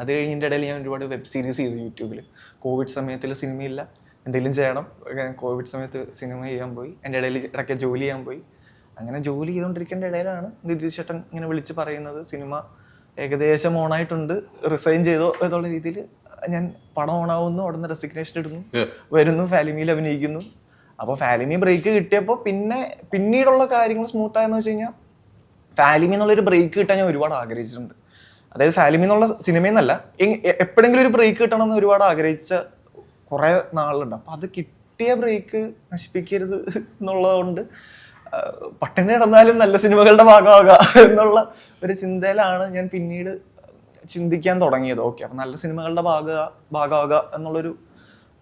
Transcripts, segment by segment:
അത് കഴിഞ്ഞതിന്റെ ഇടയിൽ ഞാൻ ഒരുപാട് വെബ് സീരീസ് ചെയ്തു യൂട്യൂബിൽ കോവിഡ് സമയത്തിൽ സിനിമയില്ല എന്തെങ്കിലും ചെയ്യണം. കോവിഡ് സമയത്ത് സിനിമ ചെയ്യാൻ പോയി. എന്റെ ഇടയിൽ ഇടയ്ക്ക് ജോലി ചെയ്യാൻ പോയി. അങ്ങനെ ജോലി ചെയ്തുകൊണ്ടിരിക്കേണ്ട ഇടയിലാണ് നിതീഷ് ചേട്ടൻ ഇങ്ങനെ വിളിച്ച് പറയുന്നത്. സിനിമ ഏകദേശം ഓണായിട്ടുണ്ട് റിസൈൻ ചെയ്തോ എന്നുള്ള രീതിയിൽ ഞാൻ പടം ഓണാവുന്നു ഉടനെ റെസിഗ്നേഷൻ ഇടുന്നു വരുന്നു. ഫാലിമിയിൽ അഭിനയിക്കുന്നു. അപ്പോൾ ഫാലിമി ബ്രേക്ക് കിട്ടിയപ്പോൾ പിന്നെ പിന്നീടുള്ള കാര്യങ്ങൾ സ്മൂത്ത് ആയെന്ന് വെച്ച് കഴിഞ്ഞാൽ ഫാലിമി എന്നുള്ളൊരു ബ്രേക്ക് കിട്ടാൻ ഞാൻ ഒരുപാട് ആഗ്രഹിച്ചിട്ടുണ്ട്. അതായത് സാലിമിന്നുള്ള എന്നുള്ള എ- എപ്പോഴെങ്കിലും ഒരു ബ്രേക്ക് കിട്ടണം എന്ന് ഒരുപാട് ആഗ്രഹിച്ച കുറേ നാളുണ്ട്. അപ്പം അത് കിട്ടിയ ബ്രേക്ക് നശിപ്പിക്കരുത് എന്നുള്ളതുകൊണ്ട് പട്ടിണി കിടന്നാലും നല്ല സിനിമകളുടെ ഭാഗമാകാം എന്നുള്ള ഒരു ചിന്തയിലാണ് ഞാൻ പിന്നീട് ചിന്തിക്കാൻ തുടങ്ങിയത്. ഓക്കെ അപ്പം നല്ല സിനിമകളുടെ ഭാഗ ഭാഗമാകുക എന്നുള്ളൊരു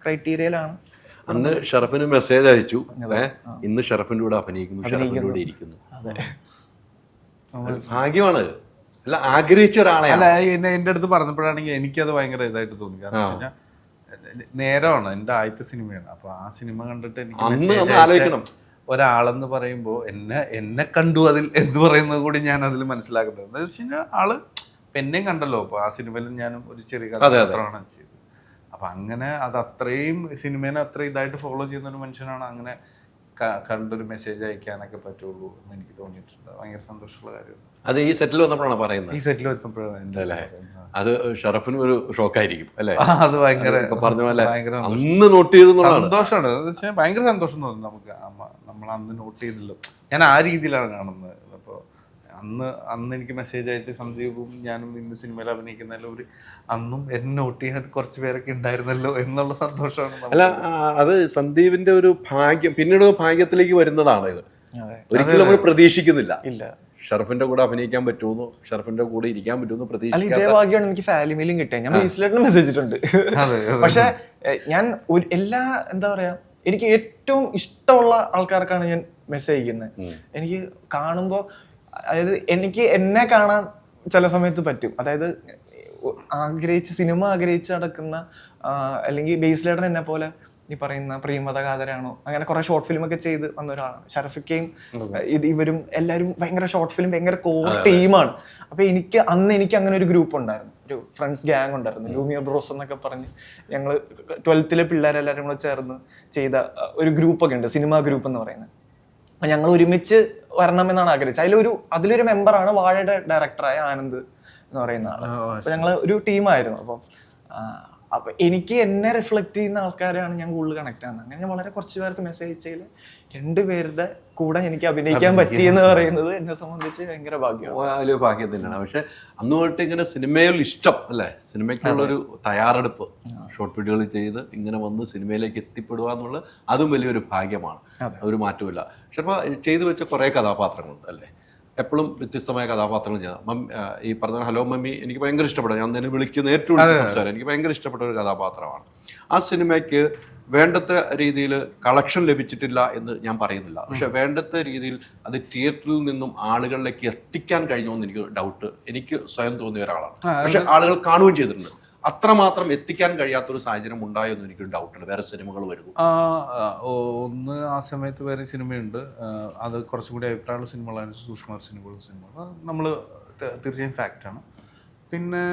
ക്രൈറ്റീരിയയിലാണ് അന്ന് ഷറഫിന് മെസ്സേജ് അയച്ചു. ഇന്ന് ഷറഫിന്റെ കൂടെ അഭിനയിക്കുന്നു കൂടെ ഇരിക്കുന്നു. ഭാഗ്യമാണ്. അല്ല ആഗ്രഹിച്ച ഒരാളെ അല്ല എന്നെ എന്റെ അടുത്ത് പറഞ്ഞപ്പോഴാണെങ്കിൽ എനിക്കത് ഭയങ്കര ഇതായിട്ട് തോന്നി. കാരണം വെച്ച് കഴിഞ്ഞാൽ നേരമാണ് എന്റെ ആദ്യത്തെ സിനിമയാണ്. അപ്പൊ ആ സിനിമ കണ്ടിട്ട് എനിക്ക് അന്ന് message ഒന്ന് അയച്ച ആലോചിക്കണം. ഒരാളെന്ന് പറയുമ്പോൾ എന്നെ എന്നെ കണ്ടു അതിൽ എന്ന് പറയുന്നത് കൂടി ഞാൻ അതിൽ മനസ്സിലാക്കുന്നത്. എന്താ വെച്ച് കഴിഞ്ഞാൽ ആൾ ഇപ്പൊ എന്നെയും കണ്ടല്ലോ. അപ്പൊ ആ സിനിമയിൽ ഞാനും ഒരു ചെറിയ കഥാപാത്രമാണ് ചെയ്തത്. അപ്പൊ അങ്ങനെ അത് അത്രയും സിനിമേനെ അത്ര ഇതായിട്ട് ഫോളോ ചെയ്യുന്ന ഒരു മനുഷ്യനാണ് അങ്ങനെ കണ്ടൊരു മെസ്സേജ് അയക്കാനൊക്കെ പറ്റുള്ളൂ എന്ന് എനിക്ക് തോന്നിയിട്ടുണ്ട്. ഭയങ്കര സന്തോഷമുള്ള കാര്യമാണ്. അത് ഈ സെറ്റിൽ വന്നപ്പോഴാണ് പറയുന്നത്? ഈ സെറ്റിൽ വന്നപ്പോഴാണ് അത് ഷറഫിനും ഒരു ഷോക്കായിരിക്കും അല്ലേ? അത് ഭയങ്കര പറഞ്ഞ പോലെ അന്ന് നോട്ട് ചെയ്തെന്നുള്ളതാണ് സന്തോഷമാണ്. ഭയങ്കര സന്തോഷം തോന്നുന്നു നമുക്ക്. നമ്മൾ അന്ന് നോട്ട് ചെയ്തല്ലോ ഞാൻ ആ രീതിയിലാണ് കാണുന്നത്. അന്ന് അന്ന് എനിക്ക് മെസ്സേജ് അയച്ച് സന്ദീപും ഞാനും ഇന്ന് സിനിമയിൽ അഭിനയിക്കുന്നതിലും ഒരു അന്നും എന്നെ നോട്ട് ചെയ്യാൻ കുറച്ച് പേരൊക്കെ ഉണ്ടായിരുന്നല്ലോ എന്നുള്ള സന്തോഷമാണ് അല്ല അത് സന്ദീപിന്റെ ഒരു ഭാഗ്യം പിന്നീട് ഭാഗ്യത്തിലേക്ക് വരുന്നതാണ് ഇത്. അതെ. ഒരിക്കലും നമ്മൾ പ്രതീക്ഷിക്കുന്നില്ല. ഇല്ല. ഷർഫിന്റെ കൂടെ അഭിനയിക്കാൻ പറ്റുമെന്നോ ഷർഫിന്റെ കൂടെ ഇരിക്കാൻ പറ്റുമെന്നോ പ്രതീക്ഷിക്കാത്ത ഇതേ ഭാഗ്യമാണ് എനിക്ക് ഫാലിമിയിലും കിട്ടിയത്. ഞാൻ ബേസിലായിട്ടും മെസ്സേജ് ഇട്ടുണ്ട്. പക്ഷെ ഞാൻ എല്ലാ എന്താ പറയാ എനിക്ക് ഏറ്റവും ഇഷ്ടമുള്ള ആൾക്കാർക്കാണ് ഞാൻ മെസ്സേജ് അയക്കുന്നത്. എനിക്ക് കാണുമ്പോൾ അതായത് എനിക്ക് എന്നെ കാണാൻ ചില സമയത്ത് പറ്റും. അതായത് ആഗ്രഹിച്ച് സിനിമ ആഗ്രഹിച്ച് നടക്കുന്ന അല്ലെങ്കിൽ ബേസിലേട്ടൻ എന്നെ പോലെ ഈ പറയുന്ന പ്രിയമത കാതരാണോ അങ്ങനെ കുറെ ഷോർട്ട് ഫിലിം ഒക്കെ ചെയ്ത് വന്ന ഒരാളാണ്. ഷറഫിക്കയും ഇത് ഇവരും എല്ലാവരും ഭയങ്കര ഷോർട്ട് ഫിലിം ഭയങ്കര കോർ ടീമാണ് അപ്പൊ എനിക്ക് അന്ന് എനിക്ക് അങ്ങനെ ഒരു ഗ്രൂപ്പ് ഉണ്ടായിരുന്നു. ഒരു ഫ്രണ്ട്സ് ഗ്യാങ് ഉണ്ടായിരുന്നു. ലൂമിയർ ബ്രോസ് എന്നൊക്കെ പറഞ്ഞ് ഞങ്ങൾ ട്വൽത്തിലെ പിള്ളേരെല്ലാരും കൂടെ ചേർന്ന് ചെയ്ത ഒരു ഗ്രൂപ്പ് ഒക്കെ ഉണ്ട്. സിനിമാ ഗ്രൂപ്പ് എന്ന് പറയുന്നത്. ഞങ്ങൾ ഒരുമിച്ച് വരണം എന്നാണ് ആഗ്രഹിച്ചത്. അതിലൊരു അതിലൊരു മെമ്പറാണ് വാഴയുടെ ഡയറക്ടറായ ആനന്ദ് എന്ന് പറയുന്ന ആൾ. അപ്പൊ ഞങ്ങൾ ഒരു ടീമായിരുന്നു. അപ്പം അപ്പൊ എനിക്ക് എന്നെ റിഫ്ലക്ട് ചെയ്യുന്ന ആൾക്കാരാണ് ഞാൻ കൂടുതൽ കണക്ട് ആകുന്നത് അങ്ങനെ ഞാൻ വളരെ കുറച്ച് പേർക്ക് മെസ്സേജ് അയച്ചതിൽ രണ്ടുപേരുടെ കൂടെ എനിക്ക് അഭിനയിക്കാൻ പറ്റി എന്ന് പറയുന്നത് എന്നെ സംബന്ധിച്ച് ഭയങ്കര ഭാഗ്യമാണ്. ഭാഗ്യം തന്നെയാണ്. പക്ഷെ അന്ന് തൊട്ട് ഇങ്ങനെ സിനിമയിൽ ഇഷ്ടം അല്ലേ? സിനിമയ്ക്കുള്ള ഒരു തയ്യാറെടുപ്പ്. ഷോർട്ട് വീഡിയോകൾ ചെയ്ത് ഇങ്ങനെ വന്ന് സിനിമയിലേക്ക് എത്തിപ്പെടുക എന്നുള്ളത് അതും വലിയൊരു ഭാഗ്യമാണ്. ഒരു മാറ്റമില്ല പക്ഷെ അപ്പോൾ ചെയ്തു വെച്ച കുറേ കഥാപാത്രങ്ങളുണ്ട് അല്ലേ? എപ്പോഴും വ്യത്യസ്തമായ കഥാപാത്രങ്ങൾ ചെയ്യാം ഈ പറഞ്ഞ ഹലോ മമ്മി എനിക്ക് ഭയങ്കര ഇഷ്ടപ്പെട്ട ഞാൻ നിന്നെ വിളിക്കുന്ന ഏറ്റവും സംസാരം എനിക്ക് ഭയങ്കര ഇഷ്ടപ്പെട്ട ഒരു കഥാപാത്രമാണ്. ആ സിനിമയ്ക്ക് വേണ്ടത്ര രീതിയിൽ കളക്ഷൻ ലഭിച്ചിട്ടില്ല എന്ന് ഞാൻ പറയുന്നില്ല. പക്ഷെ വേണ്ടത്ര രീതിയിൽ അത് തിയേറ്ററിൽ നിന്നും ആളുകളിലേക്ക് എത്തിക്കാൻ കഴിഞ്ഞോ എന്ന് എനിക്ക് ഡൗട്ട് എനിക്ക് സ്വയം തോന്നിയ ഒരാളാണ്. പക്ഷെ ആളുകൾ കാണുകയും ചെയ്തിട്ടുണ്ട്. അത്രമാത്രം എത്തിക്കാൻ കഴിയാത്തൊരു സാഹചര്യം ഉണ്ടായോ എന്ന് എനിക്ക് ഡൗട്ടുണ്ട് വേറെ സിനിമകൾ വരുന്നു ഒന്ന് ആ സമയത്ത് വേറെ സിനിമയുണ്ട്. അത് കുറച്ചും കൂടി അഭിപ്രായമുള്ള സിനിമകളാണ്. സൂക്ഷ്മ സിനിമകൾ. സിനിമകൾ നമ്മൾ തീർച്ചയായും ഫാക്റ്റാണ് പിന്നെ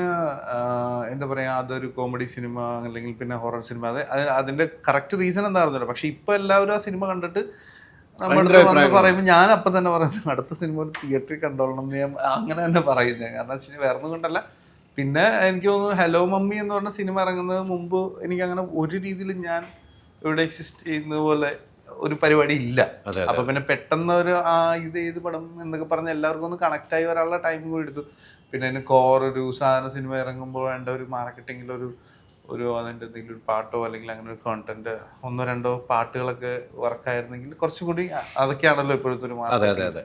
എന്താ പറയുക അതൊരു കോമഡി സിനിമ അല്ലെങ്കിൽ പിന്നെ ഹൊറർ സിനിമ അത് അതിന്റെ കറക്റ്റ് റീസൺ എന്താ എന്താണെന്നില്ല പക്ഷേ ഇപ്പോൾ എല്ലാവരും ആ സിനിമ കണ്ടിട്ട് നമ്മുടെ. പറയുമ്പോൾ ഞാൻ അപ്പം തന്നെ പറയുന്നത് അടുത്ത സിനിമ ഒരു തിയേറ്ററിൽ കണ്ടോളണം എന്ന് ഞാൻ അങ്ങനെ തന്നെ പറയുന്നത് കാരണം വെച്ചാൽ വേറൊന്നും വേറെ ഒന്നും കൊണ്ടല്ല. പിന്നെ എനിക്ക് തോന്നുന്നു ഹലോ മമ്മി എന്ന് പറഞ്ഞ സിനിമ ഇറങ്ങുന്നത് മുമ്പ് എനിക്ക് അങ്ങനെ ഒരു രീതിയിൽ ഞാൻ ഇവിടെ എക്സിസ്റ്റ് ചെയ്യുന്നത് പോലെ ഒരു പരിപാടി ഇല്ല. അപ്പൊ പിന്നെ പെട്ടെന്ന് ഒരു ആ ഇത് ഏത് പടം എന്നൊക്കെ പറഞ്ഞ് എല്ലാവർക്കും ഒന്ന് കണക്ട് ആയി വരാനുള്ള ടൈം കൂടി എടുത്തു. പിന്നെ അതിന് കോർ ഒരു സാധാരണ സിനിമ ഇറങ്ങുമ്പോൾ വേണ്ട ഒരു മാർക്കറ്റിംഗിൽ ഒരു ഒരു അതിന്റെ എന്തെങ്കിലും ഒരു പാട്ടോ അല്ലെങ്കിൽ അങ്ങനെ ഒരു കോണ്ടന്റ് ഒന്നോ രണ്ടോ പാട്ടുകളൊക്കെ വർക്കായിരുന്നെങ്കിൽ കുറച്ചും കൂടി അതൊക്കെയാണല്ലോ ഇപ്പോഴത്തെ ഒരു അതെ.